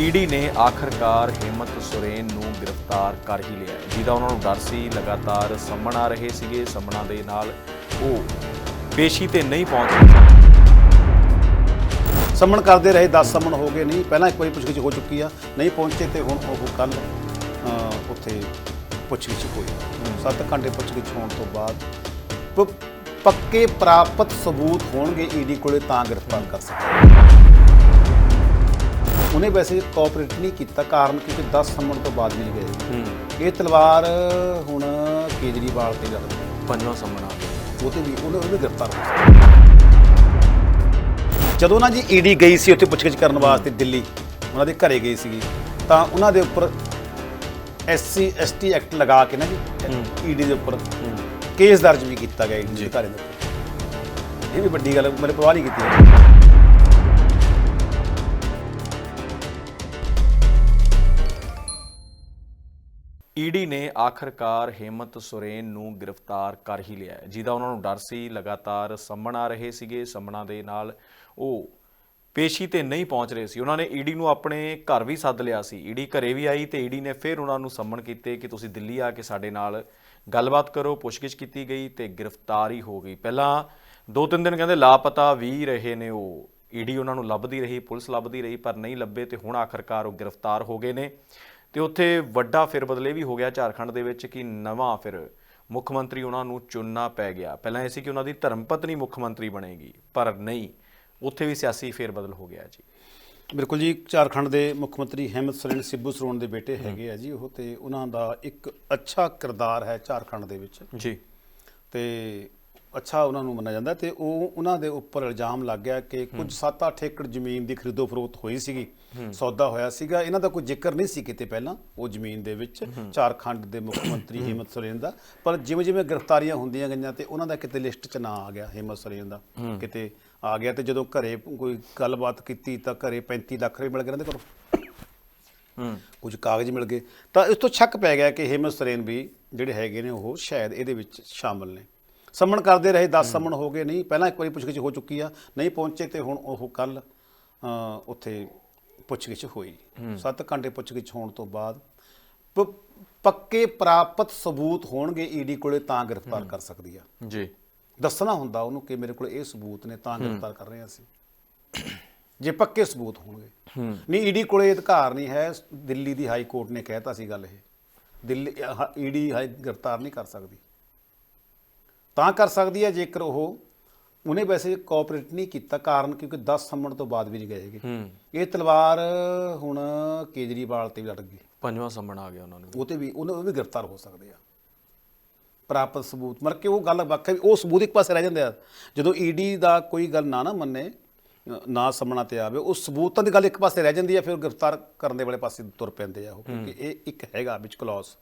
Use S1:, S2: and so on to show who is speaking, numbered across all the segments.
S1: ED ਨੇ ਆਖਰਕਾਰ ਹਿੰਮਤ ਸੁਰੇਨ ਨੂੰ ਗ੍ਰਿਫਤਾਰ ਕਰ ਹੀ ਲਿਆ ਜਿਹਦਾ ਉਹਨਾਂ ਨੂੰ ਡਰ ਸੀ, ਲਗਾਤਾਰ ਸੰਮਣ ਆ ਰਹੇ ਸੀਗੇ ਸੰਮਣਾਂ ਦੇ ਨਾਲ ਉਹ ਪੇਸ਼ੀ ਤੇ ਨਹੀਂ ਪਹੁੰਚ
S2: ਸੰਮਣ ਕਰਦੇ ਰਹੇ 10 ਸੰਮਣ ਹੋ ਗਏ ਨਹੀਂ, ਪਹਿਲਾਂ ਇੱਕ ਵਾਰੀ ਪੁੱਛਗਿੱਛ ਹੋ ਚੁੱਕੀ ਆ, ਨਹੀਂ ਪਹੁੰਚੇ ਤੇ ਹੁਣ ਉਹ ਕੱਲ ਉੱਥੇ ਪੁੱਛਗਿੱਛ ਹੋਈ। 7 ਘੰਟੇ ਪੁੱਛਗਿੱਛ ਹੋਣ ਤੋਂ ਬਾਅਦ ਪੱਕੇ ਪ੍ਰਾਪਤ ਸਬੂਤ ਹੋਣਗੇ, ਈਡੀ ਕੋਲੇ ਤਾਂ ਗ੍ਰਿਫਤਾਰ ਕਰ ਸਕਦੇ। ਉਹਨੇ ਵੈਸੇ ਕੋਆਪਰੇਟ ਨਹੀਂ ਕੀਤਾ ਕਾਰਨ ਕਿਉਂਕਿ 10 ਸੰਮਣ ਤੋਂ ਬਾਅਦ ਮਿਲ ਗਏ। ਇਹ ਤਲਵਾਰ ਹੁਣ ਕੇਜਰੀਵਾਲ ਤੇ ਲੱਗਦੀ
S1: ਪੰਜਵਾਂ ਸੰਮਣ
S2: ਉਹ ਤੇ ਵੀ ਉਹਨੇ ਉਹਨੇ ਗ੍ਰਿਫਤਾਰ ਜਦੋਂ ਨਾ ਜੀ ਈਡੀ ਗਈ ਸੀ ਉੱਥੇ ਪੁੱਛਗਿੱਛ ਕਰਨ ਵਾਸਤੇ ਦਿੱਲੀ ਉਹਨਾਂ ਦੇ ਘਰੇ ਗਈ ਸੀਗੀ ਤਾਂ ਉਹਨਾਂ ਦੇ ਉੱਪਰ ਐਸਸੀ ਐਸਟੀ ਐਕਟ ਲਗਾ ਕੇ ਨਾ ਜੀ ਈਡੀ ਦੇ ਉੱਪਰ ਕੇਸ ਦਰਜ ਵੀ ਕੀਤਾ ਗਿਆ ਈਡੀ ਦੇ ਘਰੇ ਦੇ ਉੱਪਰ। ਇਹ ਵੀ ਵੱਡੀ ਗੱਲ ਮੇਰੇ ਪਰਵਾਹ ਨਹੀਂ ਕੀਤੀ।
S1: ਈਡੀ ਨੇ ਆਖਰਕਾਰ ਹੇਮੰਤ ਸੁਰੇਨ ਨੂੰ ਗ੍ਰਿਫਤਾਰ ਕਰ ਹੀ ਲਿਆ ਜਿਹਦਾ ਉਹਨਾਂ ਨੂੰ ਡਰ ਸੀ, ਲਗਾਤਾਰ ਸੰਮਣ ਆ ਰਹੇ ਸੀਗੇ ਸੰਮਣਾਂ ਦੇ ਨਾਲ ਉਹ ਪੇਸ਼ੀ ਤੇ ਨਹੀਂ ਪਹੁੰਚ ਰਹੇ ਸੀ। ਉਹਨਾਂ ਨੇ ਈਡੀ ਨੂੰ ਆਪਣੇ ਘਰ ਵੀ ਸੱਦ ਲਿਆ ਸੀ। ਈਡੀ ਘਰੇ ਵੀ ਆਈ ਤੇ ਈਡੀ ਨੇ ਫਿਰ ਉਹਨਾਂ ਨੂੰ ਸੰਮਣ ਕੀਤੇ ਕਿ ਤੁਸੀਂ ਦਿੱਲੀ ਆ ਕੇ ਸਾਡੇ ਨਾਲ ਗੱਲਬਾਤ ਕਰੋ, ਪੁੱਛਗਿੱਛ ਕੀਤੀ ਗਈ ਤੇ ਗ੍ਰਿਫਤਾਰੀ ਹੋ ਗਈ। ਪਹਿਲਾਂ ਦੋ ਤਿੰਨ ਦਿਨ ਕਹਿੰਦੇ ਲਾਪਤਾ ਵੀ ਰਹੇ ਨੇ ਉਹ। ਈਡੀ ਉਹਨਾਂ ਨੂੰ ਲੱਭਦੀ ਰਹੀ, ਪੁਲਿਸ ਲੱਭਦੀ ਰਹੀ, ਪਰ ਨਹੀਂ ਲੱਭੇ ਤੇ ਹੁਣ ਆਖਰਕਾਰ ਉਹ ਗ੍ਰਿਫਤਾਰ ਹੋ ਗਏ ਨੇ। ਤੇ ਉੱਥੇ ਵੱਡਾ ਫਿਰ ਬਦਲੇ ਵੀ ਹੋ ਗਿਆ ਝਾਰਖੰਡ ਦੇ ਵਿੱਚ ਕਿ ਨਵਾਂ ਫਿਰ ਮੁੱਖ ਮੰਤਰੀ ਉਹਨਾਂ ਨੂੰ ਚੁਣਨਾ ਪੈ ਗਿਆ। ਪਹਿਲਾਂ ਇਹ ਸੀ ਕਿ ਉਹਨਾਂ ਦੀ ਧਰਮ ਪਤਨੀ ਮੁੱਖ ਮੰਤਰੀ ਬਣੇਗੀ ਪਰ ਨਹੀਂ ਉੱਥੇ ਵੀ ਸਿਆਸੀ ਫੇਰ ਬਦਲ ਹੋ ਗਿਆ ਜੀ।
S2: ਬਿਲਕੁਲ ਜੀ ਝਾਰਖੰਡ ਦੇ ਮੁੱਖ ਮੰਤਰੀ ਹਿੰਮਤ ਸੋਰੇਨ ਸਿੱਬੂ ਸੋਰੇਨ ਦੇ ਬੇਟੇ ਹੈਗੇ ਆ ਜੀ ਉਹ ਤੇ ਉਹਨਾਂ ਦਾ ਇੱਕ ਅੱਛਾ ਕਿਰਦਾਰ ਹੈ ਝਾਰਖੰਡ ਦੇ ਵਿੱਚ।
S1: ਜੀ।
S2: ਤੇ ਅੱਛਾ ਉਹਨਾਂ ਨੂੰ ਮੰਨਿਆ ਜਾਂਦਾ ਤੇ ਉਹ ਉਹਨਾਂ ਦੇ ਉੱਪਰ ਇਲਜ਼ਾਮ ਲੱਗ ਗਿਆ ਕਿ ਕੁਝ 7-8 ਏਕੜ ਜ਼ਮੀਨ ਦੀ ਖਰੀਦੋ ਫਰੋਖਤ ਹੋਈ ਸੀਗੀ ਸੌਦਾ ਹੋਇਆ ਸੀਗਾ। ਇਹਨਾਂ ਦਾ ਕੋਈ ਜ਼ਿਕਰ ਨਹੀਂ ਸੀ ਕਿਤੇ ਪਹਿਲਾਂ ਉਹ ਜ਼ਮੀਨ ਦੇ ਵਿੱਚ ਝਾਰਖੰਡ ਦੇ ਮੁੱਖ ਮੰਤਰੀ ਹਿੰਮਤ ਸੋਰੇਨ ਦਾ। ਪਰ ਜਿਵੇਂ ਜਿਵੇਂ ਗ੍ਰਿਫਤਾਰੀਆਂ ਹੁੰਦੀਆਂ ਗਈਆਂ ਤੇ ਉਹਨਾਂ ਦਾ ਕਿਤੇ ਲਿਸਟ 'ਚ ਨਾਂ ਆ ਗਿਆ ਹਿੰਮਤ ਸੋਰੇਨ ਦਾ। ਕਿਤੇ ਆ ਗਿਆ ਤੇ ਜਦੋਂ ਘਰੇ ਕੋਈ ਗੱਲਬਾਤ ਕੀਤੀ ਤਾਂ ਘਰੇ 35 ਲੱਖ ਰੁਪਏ ਮਿਲ ਗਏ ਇਹਨਾਂ ਦੇ ਕੋਲ। ਕੁਝ ਕਾਗਜ਼ ਮਿਲ ਗਏ। ਤਾਂ ਇਸ ਤੋਂ ਸ਼ੱਕ ਪੈ ਗਿਆ ਕਿ ਹਿੰਮਤ ਸੋਰੇਨ ਵੀ ਜਿਹੜੇ ਹੈਗੇ ਨੇ ਉਹ ਸ਼ਾਇਦ ਇਹਦੇ ਵਿੱਚ ਸ਼ਾਮਲ ਨੇ। ਸੰਮਣ ਕਰਦੇ ਰਹੇ 10 ਸੰਮਣ ਹੋ ਗਏ ਨਹੀਂ ਪਹਿਲਾਂ ਇੱਕ ਵਾਰੀ ਪੁੱਛਗਿੱਛ ਹੋ ਚੁੱਕੀ ਆ ਨਹੀਂ ਪਹੁੰਚੇ ਤੇ ਹੁਣ ਉਹ ਕੱਲ ਉੱਥੇ ਪੁੱਛਗਿੱਛ ਹੋਈ। 7 ਘੰਟੇ ਪੁੱਛਗਿੱਛ ਹੋਣ ਤੋਂ ਬਾਅਦ ਪੱਕੇ ਪ੍ਰਾਪਤ ਸਬੂਤ ਹੋਣਗੇ ਈਡੀ ਕੋਲੇ ਤਾਂ ਗ੍ਰਿਫਤਾਰ ਕਰ ਸਕਦੀ ਆ।
S1: ਜੀ।
S2: ਦੱਸਣਾ ਹੁੰਦਾ ਉਹਨੂੰ ਕਿ ਮੇਰੇ ਕੋਲ ਇਹ ਸਬੂਤ ਨੇ ਤਾਂ ਗ੍ਰਿਫਤਾਰ ਕਰ ਰਹੇ ਅਸੀਂ। ਜੇ ਪੱਕੇ ਸਬੂਤ ਹੋਣਗੇ। ਨਹੀਂ ਈਡੀ ਕੋਲੇ ਅਧਿਕਾਰ ਨਹੀਂ ਹੈ ਦਿੱਲੀ ਦੀ ਹਾਈ ਕੋਰਟ ਨੇ ਕਹਿਤਾ ਸੀ ਗੱਲ ਇਹ। ਦਿੱਲੀ ਈਡੀ ਹਾਈ ਗ੍ਰਿਫਤਾਰ ਨਹੀਂ ਕਰ ਸਕਦੀ। ਤਾਂ ਕਰ ਸਕਦੀ ਹੈ ਜੇਕਰ ਉਹ ਉਹਨੇ ਵੈਸੇ ਕੋਆਪਰੇਟ ਨਹੀਂ ਕੀਤਾ ਕਾਰਨ ਕਿਉਂਕਿ 10 ਸੰਮਣ ਤੋਂ ਬਾਅਦ ਵੀ ਨਹੀਂ ਗਏਗੇ
S1: ਹੂੰ।
S2: ਇਹ ਤਲਵਾਰ ਹੁਣ ਕੇਜਰੀਵਾਲ ਤੇ ਵੀ ਲੜ ਗਈ
S1: ਪੰਜਵਾਂ ਸੰਮਣ ਆ ਗਿਆ ਉਹਨਾਂ ਨੂੰ
S2: ਉਹ ਤੇ ਵੀ ਉਹ ਵੀ ਗ੍ਰਿਫਤਾਰ ਹੋ ਸਕਦੇ ਆ। ਪ੍ਰਾਪਤ ਸਬੂਤ ਮਰ ਕੇ ਉਹ ਗੱਲ ਵੱਖ ਉਹ ਸਬੂਤ ਇੱਕ ਪਾਸੇ ਰਹਿ ਜਾਂਦੇ ਆ। ਜਦੋਂ ਈਡੀ ਦਾ ਕੋਈ ਗੱਲ ਨਾ ਨਾ ਮੰਨੇ ਨਾ ਸਾਹਮਣਾ ਤੇ ਆਵੇ ਉਹ ਸਬੂਤਾਂ ਦੀ ਗੱਲ ਇੱਕ ਪਾਸੇ ਰਹਿ ਜਾਂਦੀ ਹੈ ਫਿਰ ਗ੍ਰਿਫਤਾਰ ਕਰਨ ਦੇ ਵਾਲੇ ਪਾਸੇ ਤੁਰ ਪੈਂਦੇ ਆ ਉਹ ਕਿਉਂਕਿ ਇਹ ਇੱਕ ਹੈਗਾ ਵਿੱਚ ਕਲੌਸ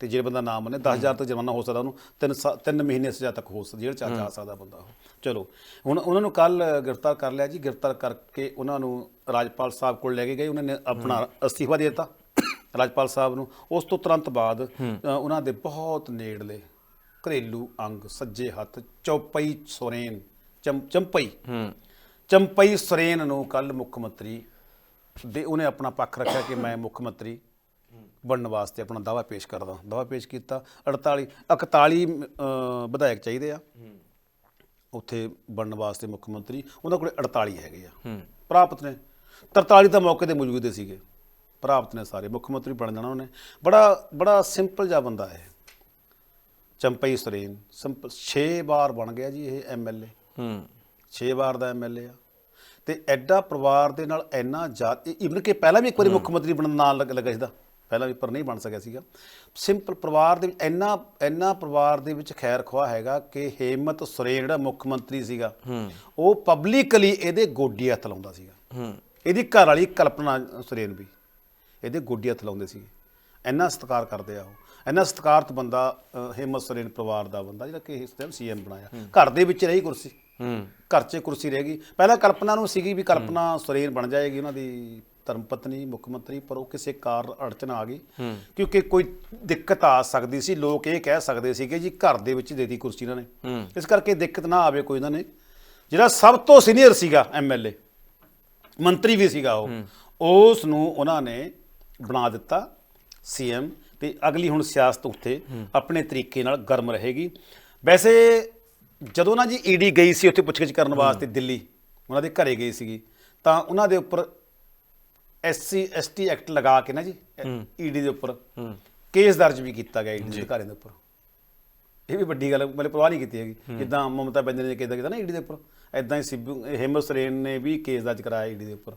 S2: ਤੇ ਜਿਹੜੇ ਬੰਦਾ ਨਾ ਮੰਨੇ 10000 ਤੱਕ ਜੁਰਮਾਨਾ ਹੋ ਸਕਦਾ ਉਹਨੂੰ ਤਿੰਨ ਸਾ- ਤਿੰਨ ਮਹੀਨੇ ਸਜ਼ਾ ਤੱਕ ਹੋ ਸਕਦੀ ਜੇਲ੍ਹ ਚ ਜਾ ਸਕਦਾ ਬੰਦਾ ਉਹ। ਚਲੋ ਹੁਣ ਉਹਨਾਂ ਨੂੰ ਕੱਲ ਗ੍ਰਿਫਤਾਰ ਕਰ ਲਿਆ ਜੀ ਗ੍ਰਿਫਤਾਰ ਕਰਕੇ ਉਹਨਾਂ ਨੂੰ ਰਾਜਪਾਲ ਸਾਹਿਬ ਕੋਲ ਲੈ ਕੇ ਗਏ ਉਹਨਾਂ ਨੇ ਆਪਣਾ ਅਸਤੀਫਾ ਦੇ ਦਿੱਤਾ ਰਾਜਪਾਲ ਸਾਹਿਬ ਨੂੰ। ਉਸ ਤੋਂ ਤੁਰੰਤ ਬਾਅਦ ਉਹਨਾਂ ਦੇ ਬਹੁਤ ਨੇੜਲੇ ਘਰੇਲੂ ਅੰਗ ਸੱਜੇ ਹੱਥ ਚੌਪਈ ਸੋਰੇਨ ਚੰਪਈ। ਚੰਪਈ ਸੋਰੇਨ ਨੂੰ ਕੱਲ ਮੁੱਖ ਮੰਤਰੀ ਦੇ ਉਹਨੇ ਆਪਣਾ ਪੱਖ ਰੱਖਿਆ ਕਿ ਮੈਂ ਮੁੱਖ ਮੰਤਰੀ ਬਣਨ ਵਾਸਤੇ ਆਪਣਾ ਦਾਵਾ ਪੇਸ਼ ਕਰਦਾ ਦਾਵਾ ਪੇਸ਼ ਕੀਤਾ 48 41 ਅ, ਵਿਧਾਇਕ ਚਾਹੀਦੇ ਆ। ਉੱਥੇ ਬਣਨ ਵਾਸਤੇ ਮੁੱਖ ਮੰਤਰੀ ਉਹਨਾਂ ਕੋਲੇ 48 ਹੈਗੇ ਆ। ਪ੍ਰਾਪਤ ਨੇ। 43 ਤਾਂ ਮੌਕੇ ਤੇ ਮੌਜੂਦ ਸੀਗੇ। ਪ੍ਰਾਪਤ ਨੇ ਸਾਰੇ ਮੁੱਖ ਮੰਤਰੀ ਬਣ ਜਾਣਾ ਉਹਨੇ। ਬੜਾ ਬੜਾ ਸਿੰਪਲ ਜਿਹਾ ਬੰਦਾ ਹੈ ਚੰਪਈ ਸਰੇਨ ਸਿੰਪਲ 6 ਵਾਰ ਬਣ ਗਿਆ ਜੀ ਇਹ ਐਮਐਲਏ
S1: ਹੂੰ।
S2: 6 ਵਾਰ ਦਾ ਐਮਐਲਏ ਆ। ਤੇ ਐਡਾ ਪਰਿਵਾਰ ਦੇ ਨਾਲ ਇੰਨਾ ਜ਼ਿਆਦਾ ਇਵਨ ਕਿ ਪਹਿਲਾਂ ਵੀ ਇੱਕ ਵਾਰੀ ਮੁੱਖ ਮੰਤਰੀ ਬਣਨ ਨਾਲ ਲੱਗ- ਲੱਗਾ ਸੀਦਾ ਪਹਿਲਾਂ ਵੀ ਪਰ ਨਹੀਂ ਬਣ ਸਕਿਆ ਸੀਗਾ। ਸਿੰਪਲ ਪਰਿਵਾਰ ਦੇ ਵਿੱਚ ਇੰਨਾ ਇੰਨਾ ਪਰਿਵਾਰ ਦੇ ਵਿੱਚ ਖੈਰ ਖਵਾ ਹੈਗਾ ਕਿ ਹੇਮਤ ਸੁਰੇਨ ਜਿਹੜਾ ਮੁੱਖ ਮੰਤਰੀ ਸੀਗਾ ਉਹ ਪਬਲਿਕਲੀ ਇਹਦੇ ਗੋਡੀ ਹੱਥ ਲਾਉਂਦਾ ਸੀਗਾ। ਇਹਦੀ ਘਰ ਵਾਲੀ ਕਲਪਨਾ ਸੁਰੇਨ ਵੀ ਇਹਦੇ ਗੋਡੀ ਹੱਥ ਲਾਉਂਦੇ ਸੀਗੇ। ਇੰਨਾ ਸਤਿਕਾਰ ਕਰਦੇ ਆ ਉਹ। ਇੰਨਾ ਸਤਿਕਾਰਤ ਬੰਦਾ ਹਿੰਮਤ ਸੁਰੇਨ ਪਰਿਵਾਰ ਦਾ ਬੰਦਾ ਜਿਹੜਾ ਕਿ ਇਸ ਟਾਈਮ ਸੀਐਮ ਬਣਾਇਆ। ਘਰ ਦੇ ਵਿੱਚ ਰਹੀ ਕੁਰਸੀ।
S1: ਹੂੰ।
S2: ਘਰ 'ਚ ਕੁਰਸੀ ਰਹਿ ਗਈ। ਪਹਿਲਾਂ ਕਲਪਨਾ ਨੂੰ ਸੀਗੀ ਵੀ ਕਲਪਨਾ ਸੁਰੇਨ ਬਣ ਜਾਏਗੀ ਉਹਨਾਂ ਦੀ ਧਰਮ ਪਤਨੀ ਮੁੱਖ ਮੰਤਰੀ ਪਰ ਉਹ ਕਿਸੇ ਕਾਰ ਅੜਚਨ ਆ ਗਈ। ਕਿਉਂਕਿ ਕੋਈ ਦਿੱਕਤ ਆ ਸਕਦੀ ਸੀ ਲੋਕ ਇਹ ਕਹਿ ਸਕਦੇ ਸੀ ਕਿ ਜੀ ਘਰ ਦੇ ਵਿੱਚ ਦੇ ਦੀ ਕੁਰਸੀ ਇਹਨਾਂ ਨੇ। ਇਸ ਕਰਕੇ ਦਿੱਕਤ ਨਾ ਆਵੇ ਕੋਈ ਇਹਨਾਂ ਨੇ। ਜਿਹੜਾ ਸਭ ਤੋਂ ਸੀਨੀਅਰ ਸੀਗਾ ਐਮਐਲਏ ਮੰਤਰੀ ਵੀ ਸੀਗਾ ਉਹ ਉਸ ਨੂੰ ਉਹਨਾਂ ਨੇ ਬਣਾ ਦਿੱਤਾ ਸੀਐਮ ਤੇ ਅਗਲੀ ਹੁਣ ਸਿਆਸਤ ਉੱਤੇ ਆਪਣੇ ਤਰੀਕੇ ਨਾਲ ਗਰਮ ਰਹੇਗੀ। ਵੈਸੇ ਜਦੋਂ ਨਾ ਜੀ ਈਡੀ ਗਈ ਸੀ ਉੱਥੇ ਪੁੱਛਗਿੱਛ ਕਰਨ ਵਾਸਤੇ ਦਿੱਲੀ ਉਹਨਾਂ ਦੇ ਘਰੇ ਗਈ ਸੀਗੀ ਤਾਂ ਉਹਨਾਂ ਦੇ ਉੱਪਰ ਐਸਸੀ ਐਸਟੀ ਐਕਟ ਲਗਾ ਕੇ ਨਾ ਜੀ ਈਡੀ ਦੇ ਉੱਪਰ ਕੇਸ ਦਰਜ ਵੀ ਕੀਤਾ ਗਿਆ ਈਡੀ ਦੇ ਅਧਿਕਾਰੀਆਂ ਦੇ ਉੱਪਰ। ਇਹ ਵੀ ਵੱਡੀ ਗੱਲ ਮਤਲਬ ਪਰਵਾਹ ਨਹੀਂ ਕੀਤੀ ਹੈਗੀ। ਜਿੱਦਾਂ ਮਮਤਾ ਬੈਨਰ ਨੇ ਕਿਹਾ ਕੀਤਾ ਨਾ ਈਡੀ ਦੇ ਉੱਪਰ। ਐਦਾਂ ਹੀ ਸਿੱਬੂ ਹਿੰਮਤ ਸਰੇਨ ਨੇ ਵੀ ਕੇਸ ਦਰਜ ਕਰਾਇਆ ਈਡੀ ਦੇ ਉੱਪਰ।